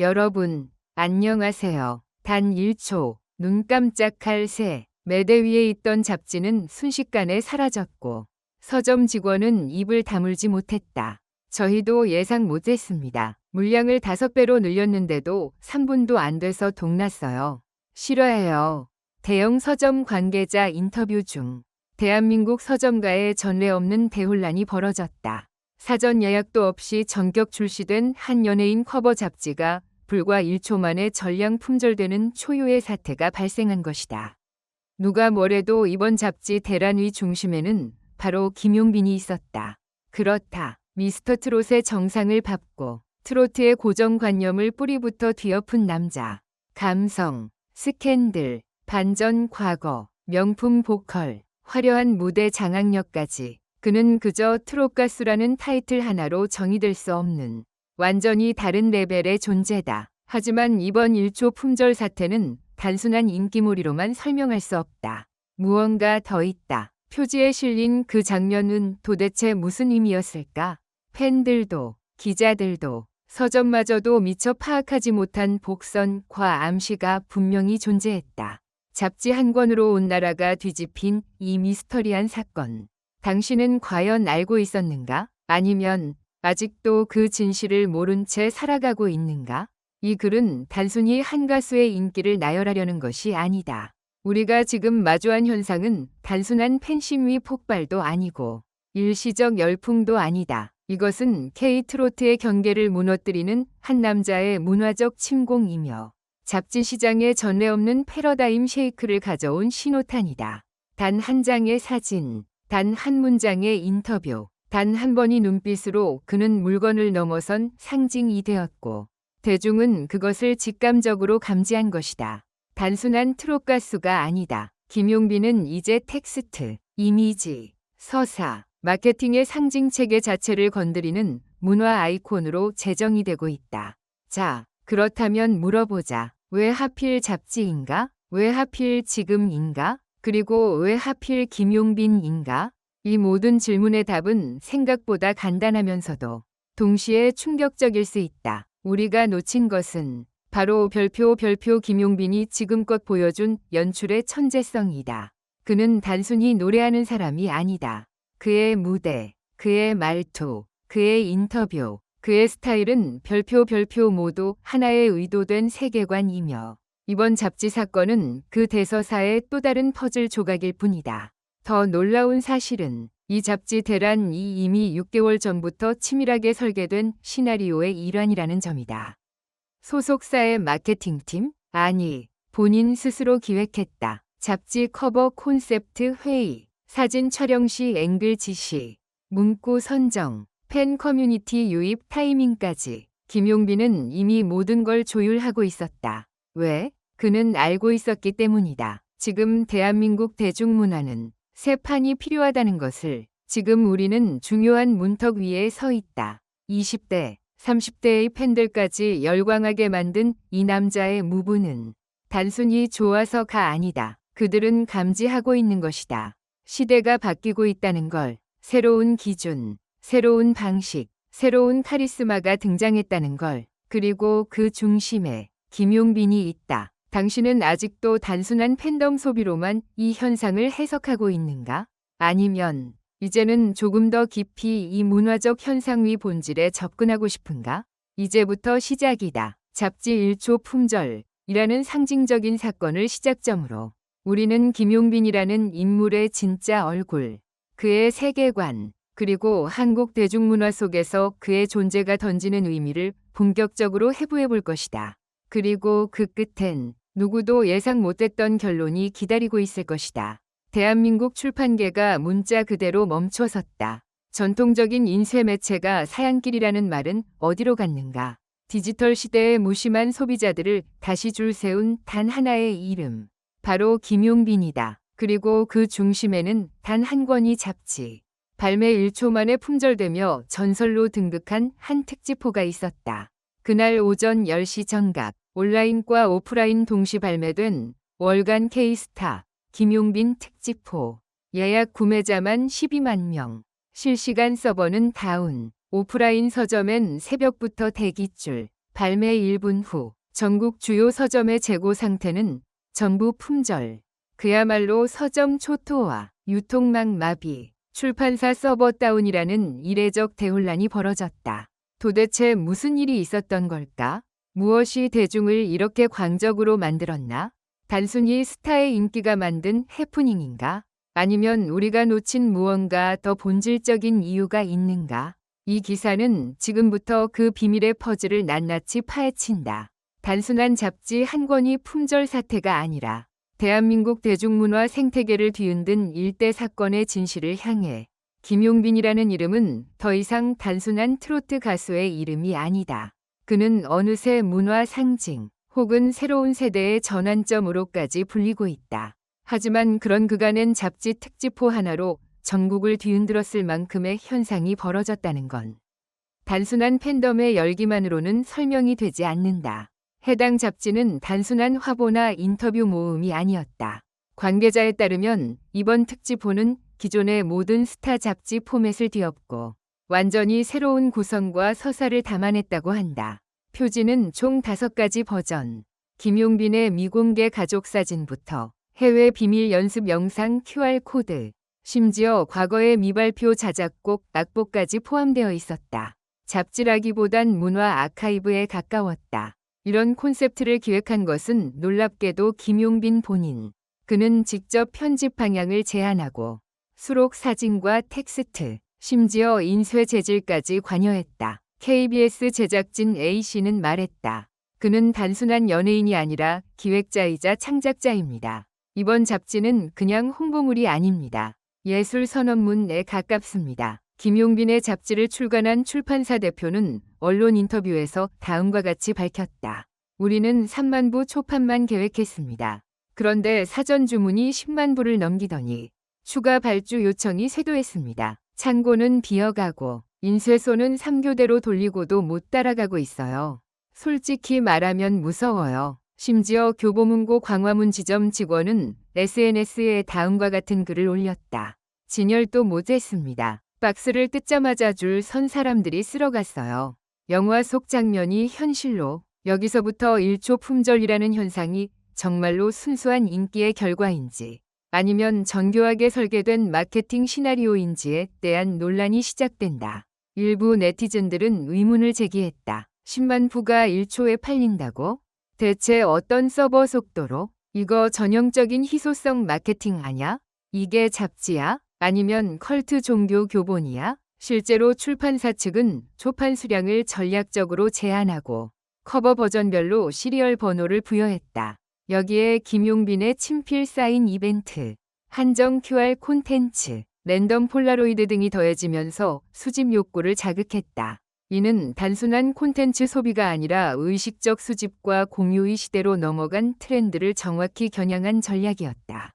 여러분, 안녕하세요. 단 1초, 눈 깜짝할 새. 매대 위에 있던 잡지는 순식간에 사라졌고, 서점 직원은 입을 다물지 못했다. 저희도 예상 못했습니다. 물량을 5배로 늘렸는데도 3분도 안 돼서 동났어요. 싫어해요. 대형 서점 관계자 인터뷰 중 대한민국 서점가에 전례 없는 대혼란이 벌어졌다. 사전 예약도 없이 전격 출시된 한 연예인 커버 잡지가 불과 1초 만에 전량 품절되는 초유의 사태가 발생한 것이다. 누가 뭐래도 이번 잡지 대란위 중심에는 바로 김용빈이 있었다. 그렇다. 미스터 트롯의 정상을 밟고 트로트의 고정관념을 뿌리부터 뒤엎은 남자. 감성, 스캔들, 반전 과거, 명품 보컬, 화려한 무대 장악력까지 그는 그저 트롯 가수라는 타이틀 하나로 정의될 수 없는 완전히 다른 레벨의 존재다. 하지만 이번 1초 품절 사태는 단순한 인기몰이로만 설명할 수 없다. 무언가 더 있다. 표지에 실린 그 장면은 도대체 무슨 의미였을까? 팬들도, 기자들도, 서점마저도 미처 파악하지 못한 복선과 암시가 분명히 존재했다. 잡지 한 권으로 온 나라가 뒤집힌 이 미스터리한 사건. 당신은 과연 알고 있었는가? 아니면 아직도 그 진실을 모른 채 살아가고 있는가? 이 글은 단순히 한 가수의 인기를 나열하려는 것이 아니다. 우리가 지금 마주한 현상은 단순한 팬심위 폭발도 아니고 일시적 열풍도 아니다. 이것은 K-트로트의 경계를 무너뜨리는 한 남자의 문화적 침공이며 잡지 시장에 전례 없는 패러다임 쉐이크를 가져온 신호탄이다. 단 한 장의 사진, 단 한 문장의 인터뷰, 단 한 번의 눈빛으로 그는 물건을 넘어선 상징이 되었고 대중은 그것을 직감적으로 감지한 것이다. 단순한 트롯 가수가 아니다. 김용빈은 이제 텍스트, 이미지, 서사, 마케팅의 상징 체계 자체를 건드리는 문화 아이콘으로 제정이 되고 있다. 자, 그렇다면 물어보자. 왜 하필 잡지인가? 왜 하필 지금인가? 그리고 왜 하필 김용빈인가? 이 모든 질문의 답은 생각보다 간단하면서도 동시에 충격적일 수 있다. 우리가 놓친 것은 바로 별표 별표 김용빈이 지금껏 보여준 연출의 천재성이다. 그는 단순히 노래하는 사람이 아니다. 그의 무대, 그의 말투, 그의 인터뷰, 그의 스타일은 별표 별표 모두 하나의 의도된 세계관이며 이번 잡지 사건은 그 대서사의 또 다른 퍼즐 조각일 뿐이다. 더 놀라운 사실은 이 잡지 대란이 이미 6개월 전부터 치밀하게 설계된 시나리오의 일환이라는 점이다. 소속사의 마케팅팀? 아니, 본인 스스로 기획했다. 잡지 커버 콘셉트 회의, 사진 촬영 시 앵글 지시, 문구 선정, 팬 커뮤니티 유입 타이밍까지 김용빈은 이미 모든 걸 조율하고 있었다. 왜? 그는 알고 있었기 때문이다. 지금 대한민국 대중문화는 새 판이 필요하다는 것을 지금 우리는 중요한 문턱 위에 서 있다. 20대, 30대의 팬들까지 열광하게 만든 이 남자의 무브는 단순히 좋아서가 아니다. 그들은 감지하고 있는 것이다. 시대가 바뀌고 있다는 걸, 새로운 기준, 새로운 방식, 새로운 카리스마가 등장했다는 걸, 그리고 그 중심에 김용빈이 있다. 당신은 아직도 단순한 팬덤 소비로만 이 현상을 해석하고 있는가? 아니면 이제는 조금 더 깊이 이 문화적 현상 위 본질에 접근하고 싶은가? 이제부터 시작이다. 잡지 1초 품절이라는 상징적인 사건을 시작점으로 우리는 김용빈이라는 인물의 진짜 얼굴, 그의 세계관, 그리고 한국 대중문화 속에서 그의 존재가 던지는 의미를 본격적으로 해부해 볼 것이다. 그리고 그 끝엔 누구도 예상 못했던 결론이 기다리고 있을 것이다. 대한민국 출판계가 문자 그대로 멈춰섰다. 전통적인 인쇄 매체가 사양길이라는 말은 어디로 갔는가? 디지털 시대의 무심한 소비자들을 다시 줄 세운 단 하나의 이름. 바로 김용빈이다. 그리고 그 중심에는 단 한 권이 잡지. 발매 1초 만에 품절되며 전설로 등극한 한 특집호가 있었다. 그날 오전 10시 정각 온라인과 오프라인 동시 발매된 월간 K스타 김용빈 특집호 예약 구매자만 12만 명 실시간 서버는 다운 오프라인 서점엔 새벽부터 대기줄 발매 1분 후 전국 주요 서점의 재고 상태는 전부 품절. 그야말로 서점 초토화, 유통망 마비, 출판사 서버 다운이라는 이례적 대혼란이 벌어졌다. 도대체 무슨 일이 있었던 걸까? 무엇이 대중을 이렇게 광적으로 만들었나? 단순히 스타의 인기가 만든 해프닝인가? 아니면 우리가 놓친 무언가 더 본질적인 이유가 있는가? 이 기사는 지금부터 그 비밀의 퍼즐을 낱낱이 파헤친다. 단순한 잡지 한 권이 품절 사태가 아니라 대한민국 대중문화 생태계를 뒤흔든 일대 사건의 진실을 향해 김용빈이라는 이름은 더 이상 단순한 트로트 가수의 이름이 아니다. 그는 어느새 문화 상징 혹은 새로운 세대의 전환점으로까지 불리고 있다. 하지만 그런 그간엔 잡지 특집호 하나로 전국을 뒤흔들었을 만큼의 현상이 벌어졌다는 건 단순한 팬덤의 열기만으로는 설명이 되지 않는다. 해당 잡지는 단순한 화보나 인터뷰 모음이 아니었다. 관계자에 따르면 이번 특집호는 기존의 모든 스타 잡지 포맷을 뒤엎고 완전히 새로운 구성과 서사를 담아냈다고 한다. 표지는 총 5가지 버전. 김용빈의 미공개 가족 사진부터 해외 비밀 연습 영상 QR코드, 심지어 과거의 미발표 자작곡 악보까지 포함되어 있었다. 잡지라기보단 문화 아카이브에 가까웠다. 이런 콘셉트를 기획한 것은 놀랍게도 김용빈 본인. 그는 직접 편집 방향을 제안하고 수록 사진과 텍스트, 심지어 인쇄 재질까지 관여했다. KBS 제작진 A씨는 말했다. 그는 단순한 연예인이 아니라 기획자이자 창작자입니다. 이번 잡지는 그냥 홍보물이 아닙니다. 예술 선언문에 가깝습니다. 김용빈의 잡지를 출간한 출판사 대표는 언론 인터뷰에서 다음과 같이 밝혔다. 우리는 3만 부 초판만 계획했습니다. 그런데 사전 주문이 10만 부를 넘기더니 추가 발주 요청이 쇄도했습니다. 창고는 비어가고 인쇄소는 3교대로 돌리고도 못 따라가고 있어요. 솔직히 말하면 무서워요. 심지어 교보문고 광화문 지점 직원은 SNS에 다음과 같은 글을 올렸다. 진열도 못했습니다. 박스를 뜯자마자 줄 선 사람들이 쓸어갔어요. 영화 속 장면이 현실로 여기서부터 1초 품절이라는 현상이 정말로 순수한 인기의 결과인지 아니면 정교하게 설계된 마케팅 시나리오인지에 대한 논란이 시작된다. 일부 네티즌들은 의문을 제기했다. 10만 부가 1초에 팔린다고? 대체 어떤 서버 속도로? 이거 전형적인 희소성 마케팅 아냐? 이게 잡지야? 아니면 컬트 종교 교본이야? 실제로 출판사 측은 초판 수량을 전략적으로 제한하고 커버 버전별로 시리얼 번호를 부여했다. 여기에 김용빈의 친필 사인 이벤트, 한정 QR 콘텐츠, 랜덤 폴라로이드 등이 더해지면서 수집 욕구를 자극했다. 이는 단순한 콘텐츠 소비가 아니라 의식적 수집과 공유의 시대로 넘어간 트렌드를 정확히 겨냥한 전략이었다.